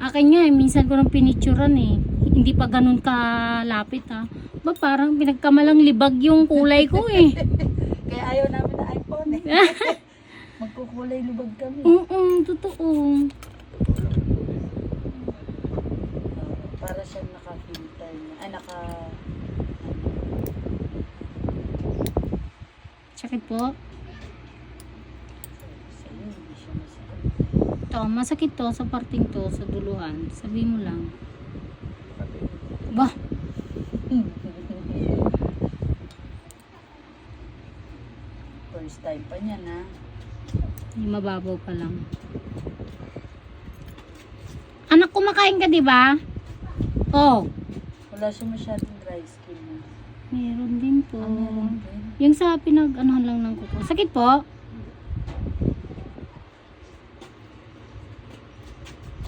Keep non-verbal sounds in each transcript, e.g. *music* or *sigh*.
Akin nga, eh, minsan ko nang pinicturan eh. Hindi pa ganun kalapit ha. Ba parang pinagkamalang libag yung kulay ko eh. *laughs* Kaya ayaw namin na iPhone eh. *laughs* Magkukulay lubag kami. Oo, totoo. Para siyang naka-filter. Ay, naka... Sakit po. Sa'yo, hindi siya masakit. Ito, masakit to sa parting to, sa duluhan. Sabi mo lang. Bah, *laughs* First time pa niya na. Hindi mababaw pa lang. Anak, kumakain ka, di ba? Oh, Wala siya masyadong dry skin meron din po. Ah, meron din. Yung sa pinag anuhan lang ng kuko. Sakit po?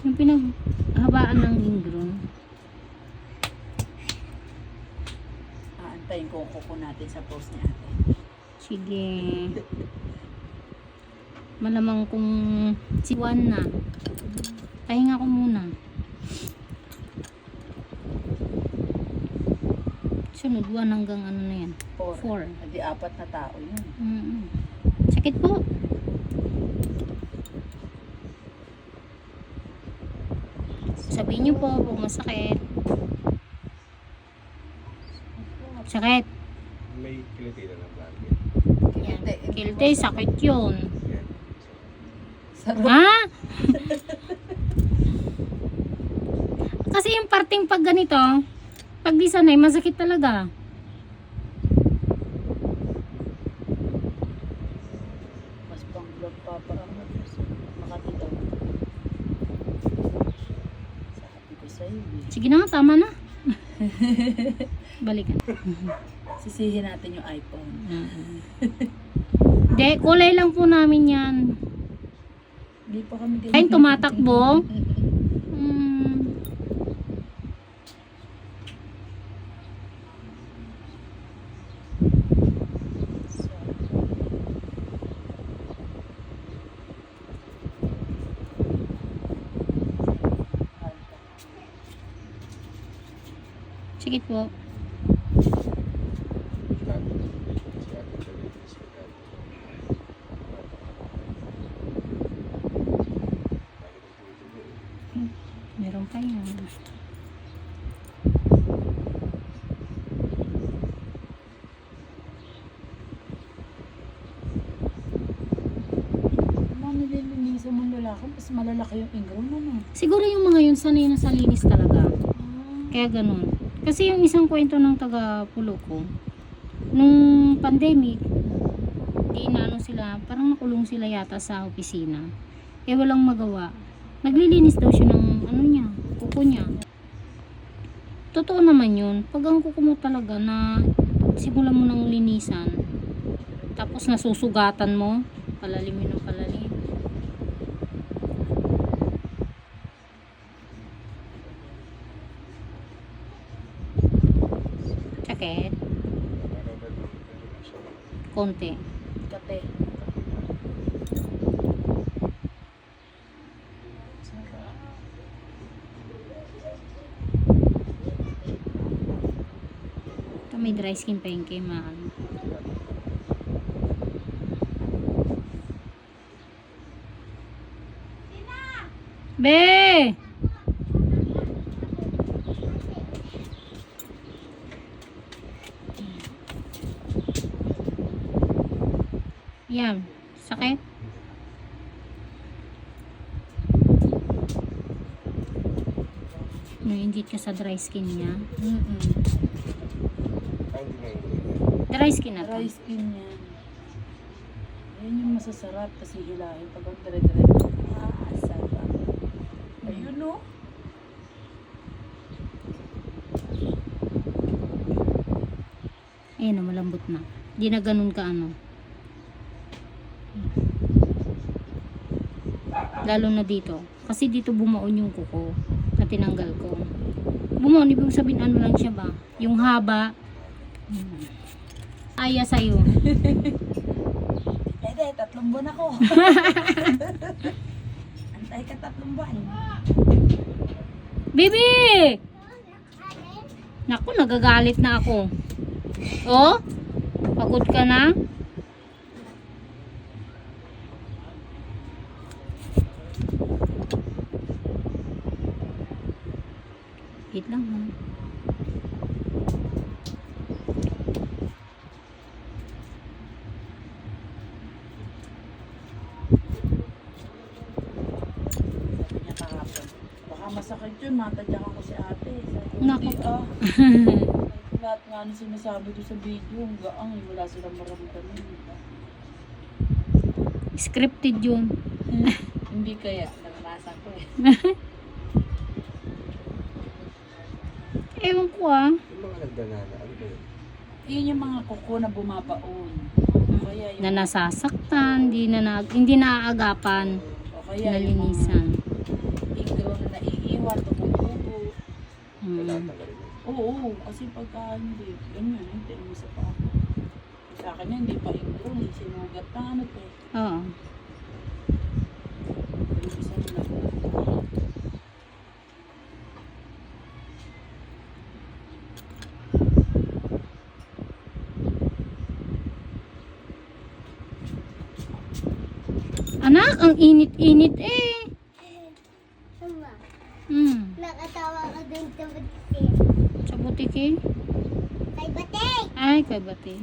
Yung pinaghabaan ng ingrown. Aantayin ko kuko natin sa post niya ate. Sige. Malamang kung si Juan na. Pahinga ko muna. Sunod, one hanggang ano na yan. Four. Four. Hindi apat na tao yun. Mm. Sakit po. Sabihin niyo po kung masakit. Sakit. May kilitira ng lagi. Yan. Hindi, hindi Kilte, masakit. sakit yun. Yan. Sarap. Ha? Kasi yung parting pag ganito, pag di sanay, masakit talaga. Mas pang vlog pa parang Makati daw. Sabi ko sa'yo eh. Sige na, tama na. *laughs* Balikan. Sisihin natin yung iPhone. *laughs* Hindi, kulay lang po namin yan. Hindi pa kami din. Ayun, tumatakbo. *laughs* Hmm. Sige po. Meron pa yan. Mas malalaki yung ingrown mo no. Siguro yung mga yun sanay na sa linis talaga. Kaya ganun. Kasi yung isang kwento ng taga pulo ko, nung pandemic, di na ano sila, parang nakulong sila yata sa opisina. Eh walang magawa. Naglilinis daw siya ng ano niya, kuko niya. Totoo naman yun. Pag ang kuko mo talaga na simulan mo ng linisan, tapos nasusugatan mo, palalimin ng palalim. Sakit. Konti. Kate. Ito may dry skin kay mahal. Be! Yan. Sakit? Nainggit ka sa dry skin niya. Na hindi. Dry skin na to. Dry skin yan. Yan yung masasarap kasi hilahin pag ang dire-dire. Ah, sarap. Ayun no. Ayun na, malambot na. Di na ganun ka ano. Lalo na dito. Kasi dito bumaon yung kuko na tinanggal ko. Bumaon, ibig sabihin ano lang siya ba? Yung haba. Aya sa'yo. *laughs* Ede, tatlong buwan ako. *laughs* Antay ka tatlong buwan. Bibi! Naku, nagagalit na ako. Oh? Pagod ka na? Wait lang ha. Baka masakit yun, matadyakan ko si ate. Ko, Naku. "Hindi, ah. *laughs* Lahat nga na sinasabi doon sa video, ang gaang, eh, wala silang maramdaman. Scripted yun. Hindi kaya, naranasan ko eh. *laughs* Ewan ko ah. Yung mga nagdanana, ano ba yun? Yun yung mga kuko na bumabaon. O kaya yung, Na nasasaktan, hindi na, na hindi naaagapan, o kaya yung mga nalinisan. na naiiwan, tumutubo. Kailangan Hmm. tanggalin yun. Oo, oo, kasi pagka hindi, ganyan, hindi mo sa pa. Sa akin yan, hindi pa ingrown, eh. sinugat na ano to. Oo. Yung isa nila. Anak, ang init-init eh. Hmm. nakatawa ka dun sa bati. Sa butiki? Kay bati! Ay, kay bati.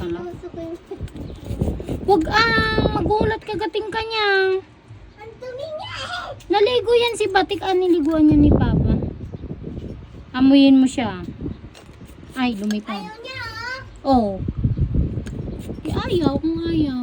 Kala. Huwag ang magulat kagating ka niya. Ang eh! Naligo yan si Batik. Ah, niliguan niya ni Papa. Amuyin mo siya. Ay, lumipad. Ayaw niya ah! Oh. Ayaw kung ayaw.